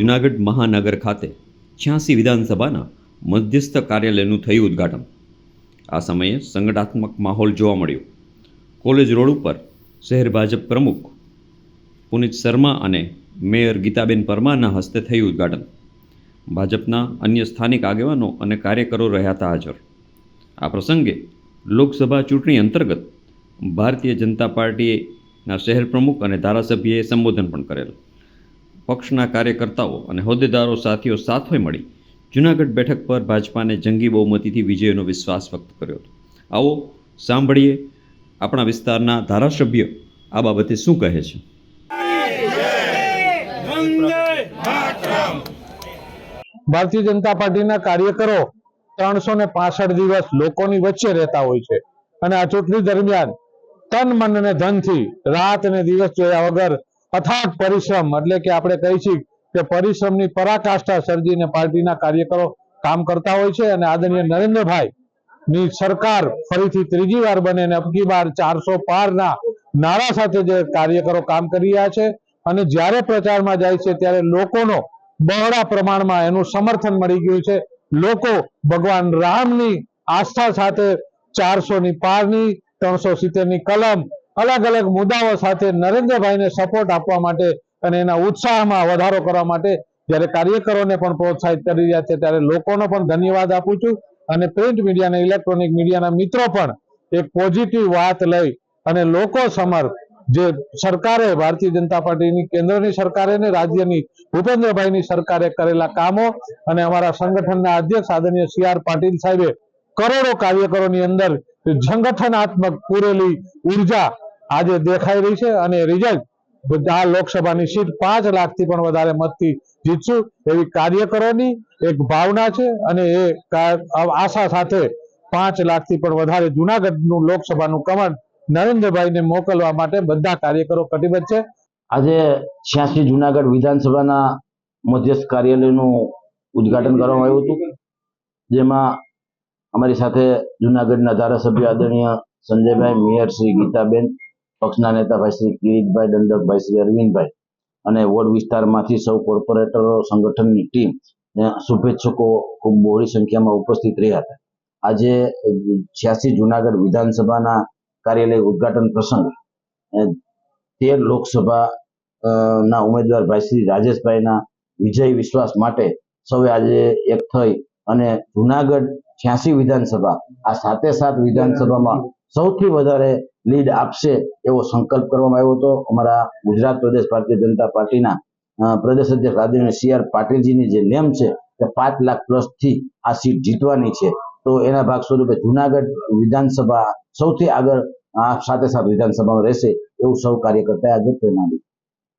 જૂનાગઢ મહાનગર ખાતે છ્યાસી વિધાનસભાના મધ્યસ્થ કાર્યાલયનું થયું ઉદ્ઘાટન. આ સમયે સંગઠનાત્મક માહોલ જોવા મળ્યો. કોલેજ રોડ ઉપર શહેર ભાજપ પ્રમુખ પુનિત શર્મા અને મેયર ગીતાબેન પરમારના હસ્તે થયું ઉદ્ઘાટન. ભાજપના અન્ય સ્થાનિક આગેવાનો અને કાર્યકરો રહ્યા હતા હાજર. આ પ્રસંગે લોકસભા ચૂંટણી અંતર્ગત ભારતીય જનતા પાર્ટીએના શહેર પ્રમુખ અને ધારાસભ્યએ સંબોધન પણ કરેલ. પક્ષના કાર્યકર્તાઓ અને હોદ્દેદારો સાથીઓ સાથે મળી જૂનાગઢ બેઠક પર ભાજપાને જંગી બહુમતીથી વિજયનો વિશ્વાસ વ્યક્ત કર્યો હતો. આવો સાંભળીએ આપણા વિસ્તારના ધારાસભ્ય આ બાબતે શું કહે છે. ભારતીય જનતા પાર્ટીના કાર્યકરો ત્રણસો ને પાસઠ દિવસ લોકોની વચ્ચે રહેતા હોય છે અને આ ચૂંટણી દરમિયાન તન મન અને ધનથી રાત અને દિવસ જોયા વગર અથાગ પરિશ્રમ એટલે કે આપણે કહી છીએ કે પરિશ્રમની પરાકાષ્ઠા સર્જીને પાર્ટીના કાર્યકરો કામ કરતા હોય છે અને આદરણીય નરેન્દ્રભાઈ ની સરકાર ફરીથી ત્રીજી વાર બને અને અબકી બાર ચારસો પારના નારા સાથે જે કાર્યકરો કામ કરી રહ્યા છે અને જ્યારે પ્રચારમાં જાય છે ત્યારે લોકોનો બહોળા પ્રમાણમાં એનું સમર્થન મળી ગયું છે. લોકો ભગવાન રામની આસ્થા સાથે ચારસો ની પારની, ત્રણસો સિત્તેરની કલમ અલગ અલગ મુદ્દાઓ સાથે નરેન્દ્રભાઈને સપોર્ટ આપવા માટે અને એના ઉત્સાહમાં વધારો કરવા માટે જ્યારે કાર્યકરોને પણ પ્રોત્સાહિત કરી રહ્યા છે, ત્યારે લોકોનો પણ ધન્યવાદ આપું છું. અને પ્રિન્ટ મીડિયા અને ઇલેક્ટ્રોનિક મીડિયાના મિત્રો પણ એક પોઝિટિવ વાત લઈ અને લોકો સમર્થ જે સરકારે, ભારતીય જનતા પાર્ટીની કેન્દ્રની સરકારે ને રાજ્યની ભૂપેન્દ્રભાઈની સરકારે કરેલા કામો અને અમારા સંગઠનના અધ્યક્ષ આદરણીય સી આર પાટીલ સાહેબે કરોડો કાર્યકરોની અંદર સંગઠનાત્મક પૂરેલી ઊર્જા આજે દેખાઈ રહી છે અને રિઝલ્ટ આ લોકસભાની સીટ પાંચ લાખથી પણ વધારે મતથી જીતશું એવી કાર્યકરોની એક ભાવના છે અને એ આશા સાથે પાંચ લાખથી પણ વધારે જુનાગઢનું લોકસભાનું કમળ નરેન્દ્રભાઈને મોકલવા માટે બધા કાર્યકરો કટિબદ્ધ છે. આજે છ્યાસી જુનાગઢ વિધાનસભાના મધ્યસ્થ કાર્યાલયનું ઉદ્ઘાટન કરવામાં આવ્યું હતું, જેમાં અમારી સાથે જુનાગઢના ધારાસભ્ય આદરણીય સંજયભાઈ મેયર શ્રી ગીતાબેન પક્ષના નેતા ભાઈ શ્રી કિરીટભાઈ દંડકભાઈ શ્રી અરવિંદભાઈ અને વોર્ડ વિસ્તારમાંથી સૌ કોર્પોરેટરો, સંગઠનની ટીમ શુભેચ્છકો ખૂબ બહોળી સંખ્યામાં ઉપસ્થિત રહ્યા હતા. આજે છ્યાસી જુનાગઢ વિધાનસભાના કાર્યાલય ઉદ્ઘાટન પ્રસંગે તેર લોકસભા ના ઉમેદવાર ભાઈ શ્રી રાજેશભાઈના વિજય વિશ્વાસ માટે સૌએ આજે એક થઈ અને જુનાગઢ છ્યાસી વિધાનસભા, આ સાતે સાત વિધાનસભામાં સૌથી વધારે લીડ આપશે એવો સંકલ્પ કરવામાં આવ્યો હતો. અમારા ગુજરાત પ્રદેશ ભારતીય જનતા પાર્ટીના પ્રદેશ અધ્યક્ષ આદરણીય સી આર પાટીલજીની જે નેમ છે કે પાંચ લાખ પ્લસથી આ સીટ જીતવાની છે. તો એના ભાગ સ્વરૂપે જુનાગઢ વિધાનસભા સૌથી આગળ, આ સાથે સાથે વિધાનસભામાં રહેશે એવું સૌ કાર્યકર્તાએ આજે પ્રેરણા